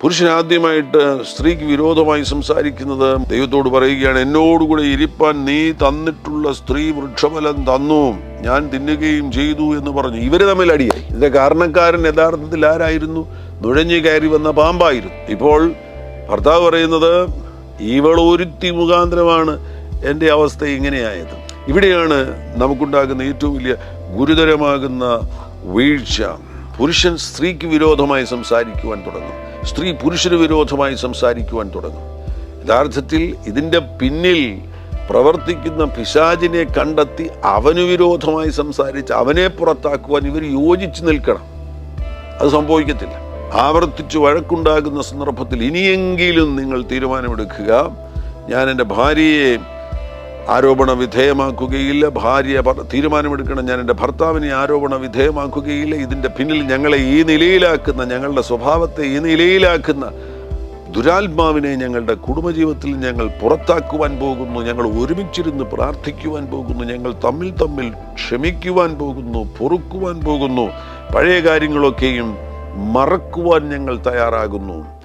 പുരുഷൻ ആദ്യമായിട്ട് സ്ത്രീക്ക് വിരോധമായി സംസാരിക്കുന്നത് ദൈവത്തോട് പറയുകയാണ് എന്നോടുകൂടെ ഇരിപ്പാൻ നീ തന്നിട്ടുള്ള സ്ത്രീ വൃക്ഷഫലം തന്നു. ഞാൻ തിന്നുകയും ചെയ്തു എന്ന് പറഞ്ഞു. ഇവർ തമ്മിൽ അടിയായി. ഇതിന്റെ കാരണക്കാരൻ യഥാർത്ഥത്തിൽ ആരായിരുന്നു? നുഴഞ്ഞു കയറി വന്ന പാമ്പായിരുന്നു. ഇപ്പോൾ ഭർത്താവ് പറയുന്നത് ഇവൾ ഒരുത്തി മുഖാന്തരമാണ് എന്റെ അവസ്ഥ ഇങ്ങനെയായത്. ഇവിടെയാണ് നമുക്കുണ്ടാകുന്ന ഏറ്റവും വലിയ ഗുരുതരമാകുന്ന വീഴ്ച. പുരുഷൻ സ്ത്രീക്ക് വിരോധമായി സംസാരിക്കുവാൻ തുടങ്ങും. സ്ത്രീ പുരുഷന് വിരോധമായി സംസാരിക്കുവാൻ തുടങ്ങും. യഥാർത്ഥത്തിൽ ഇതിന്റെ പിന്നിൽ പ്രവർത്തിക്കുന്ന പിശാചിനെ കണ്ടെത്തി അവന് വിരോധമായി സംസാരിച്ച് അവനെ പുറത്താക്കുവാൻ ഇവർ യോജിച്ച് നിൽക്കണം. അത് സംഭവിക്കത്തില്ല. ആവർത്തിച്ച് വഴക്കുണ്ടാകുന്ന സന്ദർഭത്തിൽ ഇനിയെങ്കിലും നിങ്ങൾ തീരുമാനമെടുക്കുക. ഞാൻ എന്റെ ഭാര്യയെ ആരോപണ വിധേയമാക്കുകയില്ല. ഭാര്യ തീരുമാനമെടുക്കണം. ഞാൻ എന്റെ ഭർത്താവിനെ ആരോപണ വിധേയമാക്കുകയില്ല. ഇതിന്റെ പിന്നിൽ ഞങ്ങളെ ഈ നിലയിലാക്കുന്ന ഞങ്ങളുടെ സ്വഭാവത്തെ ഈ നിലയിലാക്കുന്ന ദുരാത്മാവിനെ ഞങ്ങളുടെ കുടുംബജീവിതത്തിൽ ഞങ്ങൾ പുറത്താക്കുവാൻ പോകുന്നു. ഞങ്ങൾ ഒരുമിച്ചിരുന്ന് പ്രാർത്ഥിക്കുവാൻ പോകുന്നു. ഞങ്ങൾ തമ്മിൽ തമ്മിൽ ക്ഷമിക്കുവാൻ പോകുന്നു. പൊറുക്കുവാൻ പോകുന്നു. പഴയ കാര്യങ്ങളൊക്കെയും മറക്കുവാൻ ഞങ്ങൾ തയ്യാറാകുന്നു.